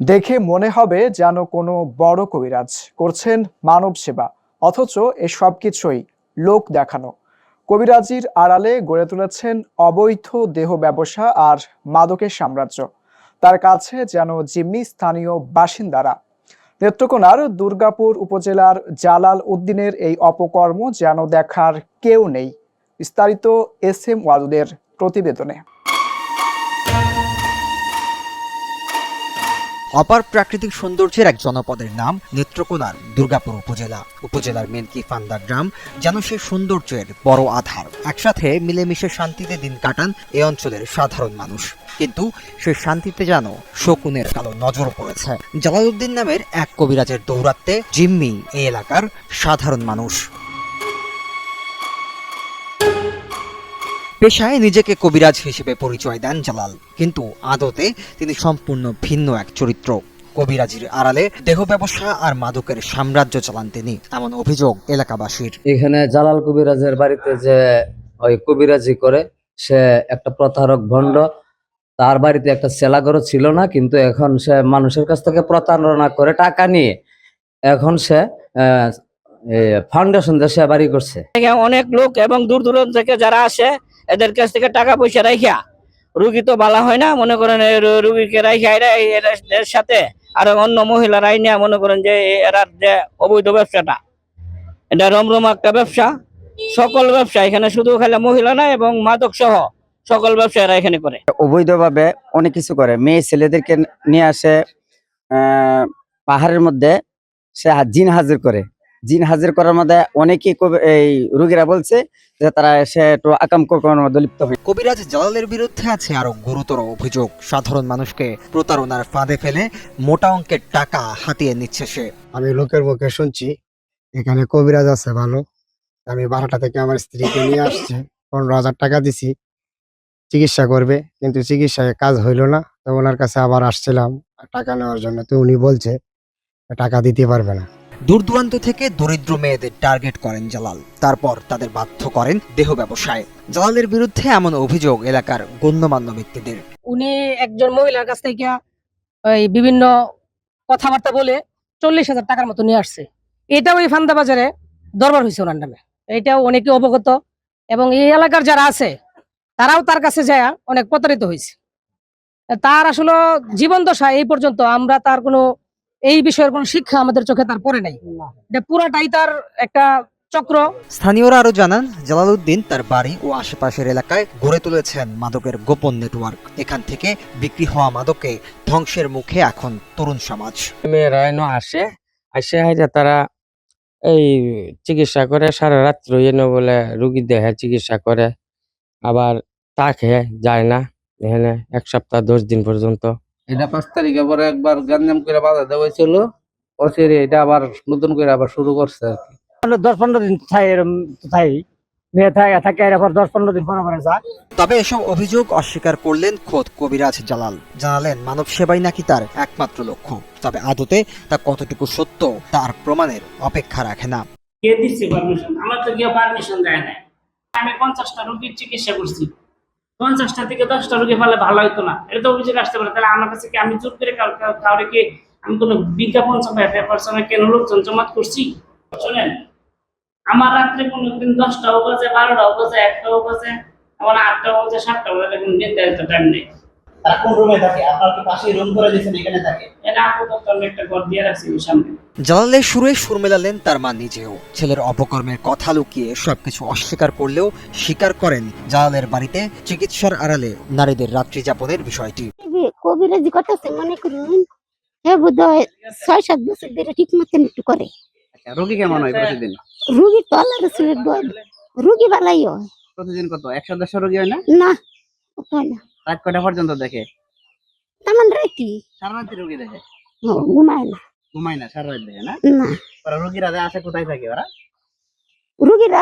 দেখে মনে হবে যেন কোনো বড় কবিরাজ করছেন মানব সেবা, অথচ এ সব কিছুই লোক দেখানো। কবিরাজির আড়ালে গড়ে তুলেছেন অবৈধ দেহ ব্যবসা আর মাদকের সাম্রাজ্য। তার কাছে যেন জিম্মি স্থানীয় বাসিন্দারা। নেত্রকোনার দুর্গাপুর উপজেলার জালাল উদ্দিনের এই অপকর্ম যেন দেখার কেউ নেই, বিস্তারিত এস এম ওয়াদুদের প্রতিবেদনে। অপার প্রাকৃতিক সৌন্দর্যের এক জনপদের নাম নেত্রকোনার দুর্গাপুর উপজেলা। উপজেলার মেনকি ফান্দা গ্রাম, যেন সেই সৌন্দর্যের বড় আধার। একসাথে মিলেমিশে শান্তিতে দিন কাটান এ অঞ্চলের সাধারণ মানুষ। কিন্তু সে শান্তিতে যেন শকুনের কালো নজর পড়েছে। জালালউদ্দিন নামের এক কবিরাজের দৌরাত্মে জিম্মি এই এলাকার সাধারণ মানুষ। পেশায় নিজেকে কবিরাজ হিসেবে পরিচয় দেন জালাল। কিন্তু আদতে তিনি সম্পূর্ণ ভিন্ন এক চরিত্র। কবিরাজির আড়ালে দেহ ব্যবসা আর মাদকের সাম্রাজ্য চালান তিনি এমন অভিযোগ এলাকাবাসীর। এখানে জালাল কবিরাজের বাড়িতে যে ওই কবিরাজি করে সে একটা প্রতারক ভণ্ড। তার বাড়িতে একটা সেলাঘরও ছিল না কিন্তু এখন সে মানুষের কাছ থেকে প্রতারণা করে টাকা নিয়ে। এখন সে ফাউন্ডেশন সে বাড়ি করছে। অনেক লোক এবং দূর দূরান্ত থেকে যারা আসে এদের কাছ থেকে টাকা পয়সা রাখিয়া রুগী তো ভালো হয় না, মনে করেন রুগীকে রাখিয়া এরা এর সাথে। আর অন্য মহিলারা আইনা মনে করেন যে এরা যে অবৈধ ব্যবসাটা। এটা রমরম একটা ব্যবসা। সকল ব্যবসা এখানে শুধু খালি মহিলা না এবং মাদক সহ সকল ব্যবসা এরা এখানে করে। অবৈধভাবে অনেক কিছু করে। মেয়ে ছেলেদেরকে নিয়ে আসে পাহাড়ের মধ্যে সে জিন হাজির করে। জিন হাজির করার মধ্যে অনেকেই কবি- এই রুগীরা বলছে যে তারা সে একটু আকাম কর্মের মধ্যে লিপ্ত হয়। কবিরাজ জালালের বিরুদ্ধে আছে আরও গুরুতর অভিযোগ। সাধারণ মানুষকে প্রতারণার ফাঁদে ফেলে মোটা অঙ্কের টাকা হাতিয়ে নিচ্ছে সে। আমি লোকের মুখে শুনছি এখানে কবিরাজ আছে ভালো। আমি বারোটা থেকে আমার স্ত্রীকে নিয়ে আসছে পনেরো হাজার টাকা দিছি। চিকিৎসা করবে কিন্তু চিকিৎসায় কাজ হইল না তো ওনার কাছে আবার আসছিলাম। টাকা নেওয়ার জন্য তো উনি বলছে টাকা দিতে পারবে না। দূর দূরান্ত থেকে দরিদ্র মেয়েদের টার্গেট করেন জালাল। তারপর তাদের বাধ্য করেন দেহ ব্যবসায়। জালালের বিরুদ্ধে এমন অভিযোগ এলাকার গণ্যমান্য ব্যক্তিদের। উনি একজন মহিলার কাছ থেকে ওই বিভিন্ন কথাবার্তা বলে চল্লিশ হাজার টাকার মতো নিয়ে আসছে। এটাও এই ফান্দা বাজারে দরবার হয়েছে ওনার নামে। এটাও অনেকে অবগত। এবং এই এলাকার যারা আছে, তারাও তার কাছে যায় অনেক প্রতারিত হয়েছে। তার আসলে জীবন দশা এই পর্যন্ত। আমরা তার কোনো এই বিষয়ের কোন শিক্ষা আমাদের চোখে তার পরে নাই। এটা পুরাটাই তার একটা চক্র। স্থানীয়রা আরও জানান জালালউদ্দিন তার বাড়ি ও আশেপাশের এলাকায় গড়ে তুলেছেন মাদকের গোপন নেটওয়ার্ক। এখান থেকে বিক্রি হওয়া মাদকে ধ্বংসের মুখে এখন তরুণ সমাজ। মেয়েরা এনে আসে আসে হাইরা তারা এই চিকিৎসা করে সারা রাত্র এনে বলে রুগী দেখে চিকিৎসা করে আবার থাকে যায় না। এখানে এক সপ্তাহ দশ দিন পর্যন্ত এটা পাঁচ তারিখে পরে একবার গাঞ্জাম করে বাধা দেওয়া হয়েছিল। অচিরে এটা আবার নতুন করে আবার শুরু করছে আর কি। দশ পনেরো দিন থাই এরম থাই। তবে এসব অভিযোগ অস্বীকার করলেন খোদ কবিরাজ জালাল। জানালেন মানব সেবাই নাকি তার একমাত্র লক্ষ্য। তবে আদতে তা কতটুকু সত্য তার প্রমাণের অপেক্ষা রাখে না। কে দিচ্ছে পারমিশন আমার তো কেউ পারমিশন দেয় নাই। আমি পঞ্চাশটা রুগীর চিকিৎসা করছি। পঞ্চাশটা থেকে দশটা রোগী ফেলে ভালো হতো না। এটা তো অভিযোগ আসতে পারে। তাহলে আমার কাছে কি আমি জোর করে কাউ- কাউ- কাউরে কি আমি কোনো বিজ্ঞাপন সময় পেপার সময় কেন লোকজন জমাত করছি? শোনেন, আমার রাত্রে কোনো দিন দশটাও বাজে, বারোটাও বাজে, একটাও বাজে আমার আটটাও বাজে, সাতটাও বাজে, এখন নির্ধারিত টাইম নেই। তারা কোন রুমে থাকে? আপনার কি পাশে রুম করে দিয়েছেন এখানে থাকে? এটা আপাতত আমি একটা ঘর দিয়ে রাখছি সামনে। জালালের সুরে সুর মেলালেন তার মা নিজেও। ছেলের অপকর্মের কথা লুকিয়ে সবকিছু অস্বীকার করলেও স্বীকার করেন জালালের বাড়িতে চিকিৎসার আড়ালে নারীদের রাত্রি যাপনের বিষয়টি। কবিরাজি করতেছে মনে করুন হে বুধ ছয় সাত বছর ধরে ঠিক মতন একটু করে। রোগী কেমন হয় প্রতিদিন? রুগী তো আল্লাহ রসুলের রুগী ভালাই হয়। প্রতিদিন কত? একশো দেড়শো রোগী হয় না? না হয় না। রাত কটা পর্যন্ত দেখে? তেমন রাতি। সারা রাত্রি রোগী দেখে? ঘুমায় না। ঘুমায় না সারা রাত দেখে না? না। ওরা রোগীরা আসে কোথায় থাকে ওরা? রোগীরা